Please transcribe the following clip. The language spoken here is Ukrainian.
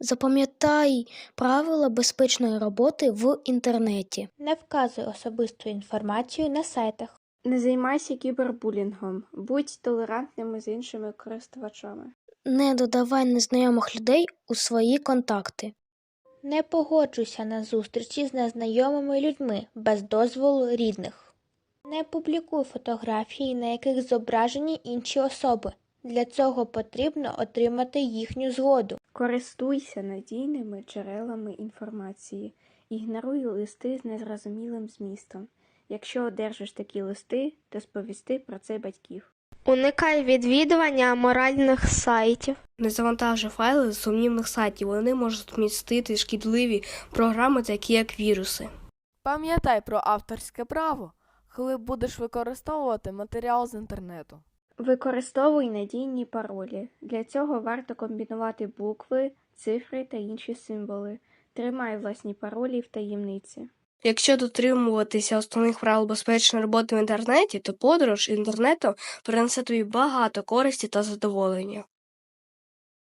Запам'ятай правила безпечної роботи в інтернеті. Не вказуй особисту інформацію на сайтах. Не займайся кібербулінгом, будь толерантними з іншими користувачами. Не додавай незнайомих людей у свої контакти. Не погоджуйся на зустрічі з незнайомими людьми без дозволу рідних. Не публікуй фотографії, на яких зображені інші особи. Для цього потрібно отримати їхню згоду. Користуйся надійними джерелами інформації, ігноруй листи з незрозумілим змістом. Якщо одержиш такі листи, то сповісти про це батьків. Уникай відвідування аморальних сайтів. Не завантажуй файли з сумнівних сайтів, вони можуть містити шкідливі програми, такі як віруси. Пам'ятай про авторське право, коли будеш використовувати матеріал з інтернету. Використовуй надійні паролі. Для цього варто комбінувати букви, цифри та інші символи. Тримай власні паролі в таємниці. Якщо дотримуватися основних правил безпечної роботи в інтернеті, то подорож інтернетом принесе тобі багато користі та задоволення.